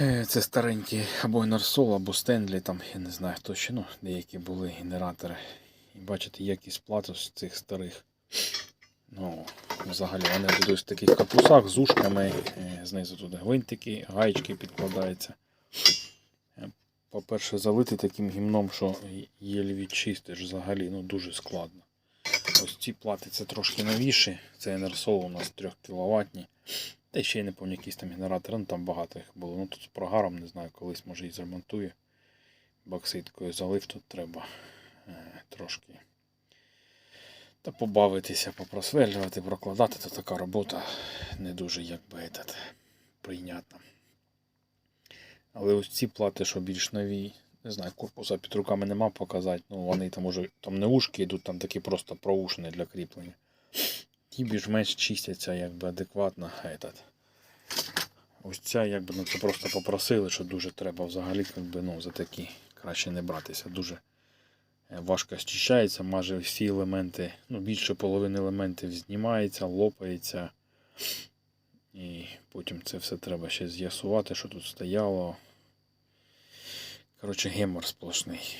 Е, Це старенькі або Енерсол, або Стенлі, там, я не знаю точно, ну, деякі були генератори. І бачите, якість плати з цих старих. Ну, взагалі вони будуть в таких капусах з ушками, е, знизу туди гвинтики, гаєчки підкладаються. Е, По-перше, залити таким гімном, що єлі відчистиш взагалі, ну дуже складно. Ось ці плати це трошки новіші. Це Енерсол у нас 3 кВт. Та ще й не пам'ятаю, якийсь там генератор, ну там багато їх було. Ну тут з прогаром, не знаю, колись може і зремонтую. Бокситкою залив тут треба е, трошки. Та побавитися, попросверлювати, прокладати, то така робота не дуже якби этот, прийнятна. Але ось ці плати, що більш нові, не знаю, корпуса під руками нема показати. Ну вони там уже там не ушки йдуть, там такі просто проушини для кріплення. Ті більш-менш чистяться якби адекватно. Этот. Ось ця, якби ну це просто попросили, що дуже треба взагалі, якби, ну, за такі краще не братися. Дуже е, важко зчищається, майже всі елементи, ну більше половини елементів знімається, лопається. І потім це все треба ще з'ясувати, що тут стояло. Коротше, гемор сплошний.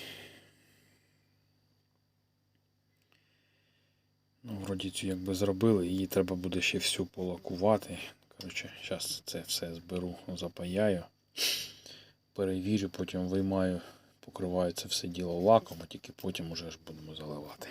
Вроді цю якби зробили, її треба буде ще всю полакувати. Коротше, зараз це все зберу, запаяю, перевірю, потім виймаю, покриваю це все діло лаком, а тільки потім уже ж будемо заливати.